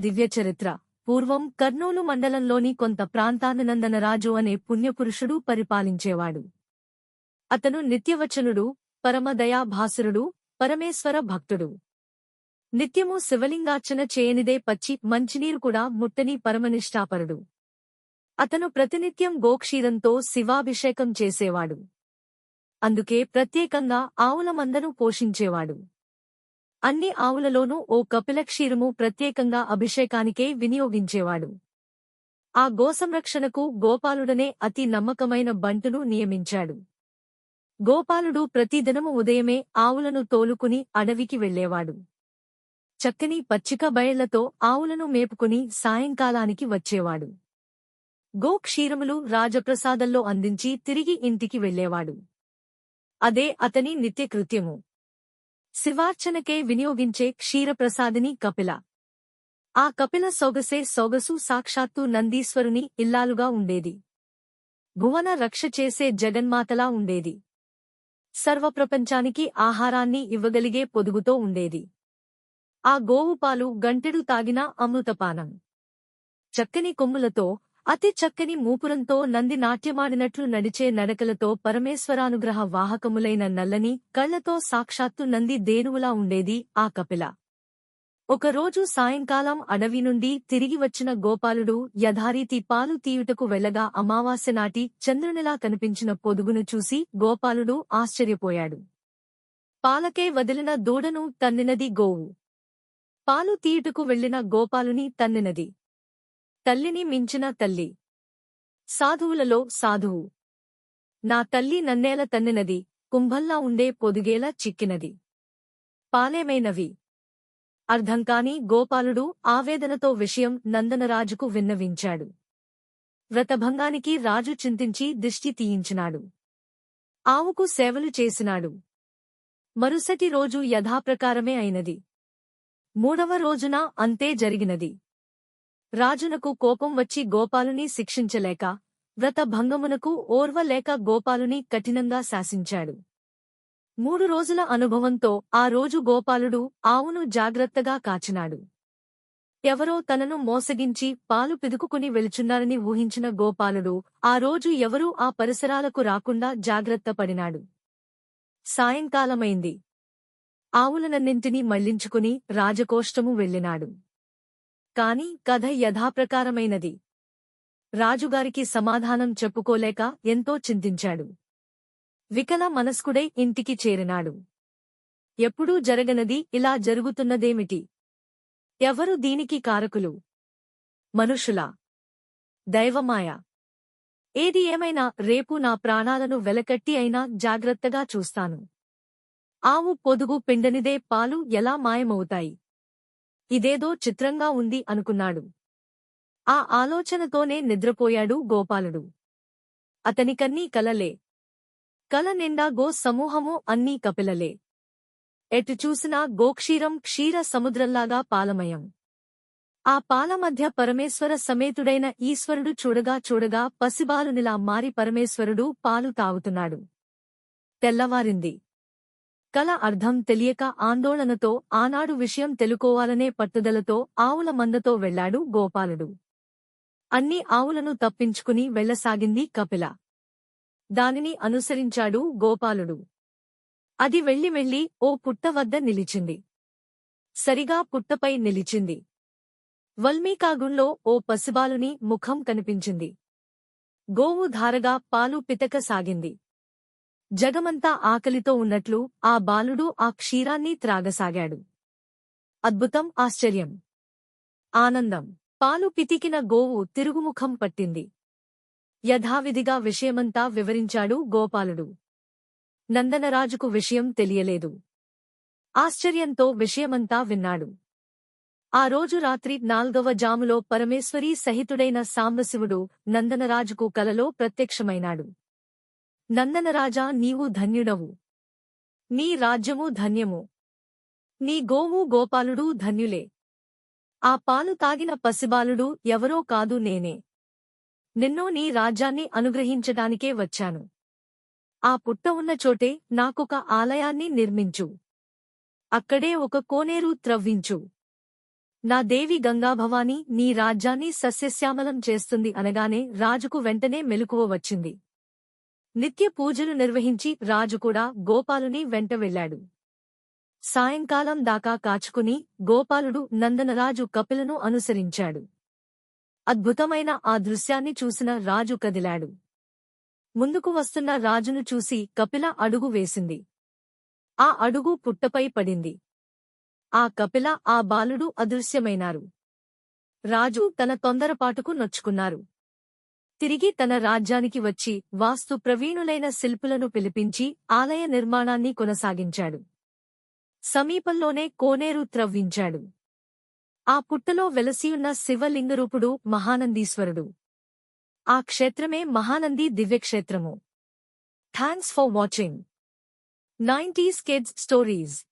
దివ్య చరిత్ర. పూర్వం కర్నూలు మండలంలోని కొంత ప్రాంతానందనరాజు అనే పుణ్యపురుషుడు పరిపాలించేవాడు. అతను నిత్యవచనుడు పరమదయాభాసురుడు పరమేశ్వర భక్తుడు. నిత్యము శివలింగార్చన చేయనిదే పచ్చి మంచినీరు కూడా ముట్టని పరమనిష్ఠాపరుడు అతను ప్రతినిత్యం గోక్షీరంతో శివాభిషేకం చేసేవాడు. అందుకే ప్రత్యేకంగా ఆవుల మందను పోషించేవాడు. అన్ని ఆవులలోనూ ఓ కపిలక్షీరము ప్రత్యేకంగా అభిషేకానికే వినియోగించేవాడు. ఆ గోసంరక్షణకు గోపాలుడనే అతి నమ్మకమైన బంటును నియమించాడు. గోపాలుడు ప్రతిదినము ఉదయమే ఆవులను తోలుకుని అడవికి వెళ్ళేవాడు చక్కని పచ్చిక బయళ్ళతో ఆవులను మేపుకుని సాయంకాలానికి వచ్చేవాడు. గోక్షీరములు రాజప్రసాదంలో అందించి తిరిగి ఇంటికి వెళ్ళేవాడు అదే అతని నిత్యకృత్యము. శివార్చనకే వినియోగించే క్షీరప్రసాదిని కపిల. ఆ కపిల సొగసే సొగసు సాక్షాత్తు నందీశ్వరుని ఇల్లాలుగా ఉండేది. భువన రక్ష చేసే జగన్మాతలా ఉండేది. సర్వప్రపంచానికి ఆహారాన్ని ఇవ్వగలిగే పొదుగుతో ఉండేది. ఆ గోవుపాలు గంటెడు తాగిన అమృతపానం. చక్కని కొమ్ములతో అతి చక్కని మూపురంతో నంది నాట్యమాడినట్లు నడిచే నడకలతో పరమేశ్వరానుగ్రహ వాహకములైన నల్లని కళ్ళతో సాక్షాత్తు నంది దేనువులా ఉండేది ఆ కపిల. ఒకరోజు సాయంకాలం అడవి నుండి తిరిగి వచ్చిన గోపాలుడు యథారీతి పాలు తీయుటకు వెళ్ళగా అమావాస్య నాటి చంద్రునిలా కనిపించిన పొదుగును చూసి గోపాలుడు ఆశ్చర్యపోయాడు. పాలకే వదిలిన దూడను తన్నినది గోవు. పాలు తీయుటకు వెళ్ళిన గోపాలుని తన్నినది. తల్లిని మించిన తల్లి. సాధువులలో సాధువు. నా తల్లి నన్నేల తన్నినది కుంభల్లా ఉండే పొదిగేలా చిక్కినది. పాలేమైనవి? అర్ధంకాని గోపాలుడు ఆవేదనతో విషయం నందనరాజుకు విన్నవించాడు. వ్రతభంగానికి రాజు చింతించి దిష్టి తీయించినాడు. ఆవుకు సేవలు చేసినాడు. మరుసటి రోజు యథాప్రకారమే అయినది. మూడవ రోజున అంతే జరిగినది. రాజునకు కోపం వచ్చి గోపాలుని శిక్షించలేక వ్రతభంగమునకు ఓర్వలేక గోపాలుని కఠినంగా శాసించాడు. మూడు రోజుల అనుభవంతో ఆ రోజు గోపాలుడు ఆవును జాగ్రత్తగా కాచినాడు. ఎవరో తనను మోసగించి పాలు పిదుకుకుని వెళుచున్నారని ఊహించిన గోపాలుడు ఆ రోజు ఎవరూ ఆ పరిసరాలకు రాకుండా జాగ్రత్త పడినాడు. సాయంకాలమైంది. ఆవులనన్నింటినీ మళ్ళించుకుని రాజకోష్టము వెళ్ళినాడు. కాని కథ యథాప్రకారమైనది. రాజుగారికి సమాధానం చెప్పుకోలేక ఎంతో చింతించాడు. వికల మనస్కుడై ఇంటికి చేరినాడు. ఎప్పుడూ జరగనది ఇలా జరుగుతున్నదేమిటి? ఎవరు దీనికి కారకులు? మనుషులా? దైవమాయ? ఏది ఏమైనా రేపు నా ప్రాణాలను వెలకట్టి అయినా జాగ్రత్తగా చూస్తాను. ఆవు పొదుగు పిండనిదే పాలు ఎలా మాయమవుతాయి? ఇదేదో చిత్రంగా ఉంది అనుకున్నాడు. ఆ ఆలోచనతోనే నిద్రపోయాడు గోపాలుడు. అతనికన్నీ కలలే. కల నిండా గో సమూహము అన్నీ కపిలలే. ఎటు చూసినా గోక్షీరం క్షీర సముద్రంలాగా పాలమయం. ఆ పాల మధ్య పరమేశ్వర సమేతుడైన ఈశ్వరుడు చూడగా చూడగా పసిబాలునిలా మారి పరమేశ్వరుడు పాలు తాగుతున్నాడు. తెల్లవారింది. కల అర్థం తెలియక ఆందోళనతో ఆనాడు విషయం తెలుకోవాలనే పట్టుదలతో ఆవుల మందతో వెళ్ళాడు గోపాలుడు. అన్ని ఆవులను తప్పించుకుని వెళ్ళసాగింది కపిల. దానిని అనుసరించాడు గోపాలుడు. అది వెళ్ళి వెళ్ళి ఓ పుట్ట వద్ద నిలిచింది. సరిగా పుట్టపై నిలిచింది. వల్మీకాగుంలో ఓ పసిబాలుని ముఖం కనిపించింది. గోవు ధారగా పాలు పితక సాగింది జగమంతా ఆకలితో ఉన్నట్లు ఆ బాలుడు ఆ క్షీరాన్ని త్రాగసాగాడు. అద్భుతం ఆశ్చర్యం. ఆనందం. పాలు పితికిన గోవు తిరుగుముఖం పట్టింది. యథావిధిగా విషయమంతా వివరించాడు గోపాలుడు. నందనరాజుకు విషయం తెలియలేదు. ఆశ్చర్యంతో విషయమంతా విన్నాడు. ఆ రోజు రాత్రి నాల్గవ జాములో పరమేశ్వరీ సహితుడైన సాంబశివుడు నందనరాజుకు కలలో ప్రత్యక్షమైనాడు. నందనరాజా నీవు ధన్యుడవు. నీ రాజ్యము ధన్యము. నీ గోవు గోపాలుడు ధన్యులే. ఆ పాలు తాగిన పసిబాలుడు ఎవరో కాదు నేనే. నిన్నో నీ రాజ్యాన్ని అనుగ్రహించటానికే వచ్చాను. ఆ పుట్ట ఉన్న చోటే నాకొక ఆలయాన్ని నిర్మించు. అక్కడే ఒక కోనేరు త్రవ్వించు. నా దేవి గంగాభవాని నీ రాజ్యాన్ని సస్యశ్యామలం చేస్తుంది అనగానే రాజుకు వెంటనే మెలకువ వచ్చింది. నిత్య పూజలు నిర్వహించి రాజు కూడా గోపాలుని వెంట వెళ్ళాడు. సాయంకాలం దాకా కాచుకుని గోపాలుడు నందనరాజు కపిలను అనుసరించాడు. అద్భుతమైన ఆ దృశ్యాన్ని చూసిన రాజు కదిలాడు. ముందుకు వస్తున్న రాజును చూసి కపిల అడుగు వేసింది. ఆ అడుగు పుట్టపై పడింది. ఆ కపిల ఆ బాలుడు అదృశ్యమైనారు. రాజు తన తొందరపాటుకు నొచ్చుకున్నారు. తిరిగి తన రాజ్యానికి వచ్చి వాస్తు ప్రవీణులైన శిల్పులను పిలిపించి ఆలయ నిర్మాణాన్ని కొనసాగించాడు. సమీపంలోనే కోనేరు త్రవ్వించాడు. ఆ పుట్టలో వెలసియున్న శివలింగరూపుడు మహానందీశ్వరుడు. ఆ క్షేత్రమే Mahanandi దివ్యక్షేత్రము. Thanks for watching nineties kids stories.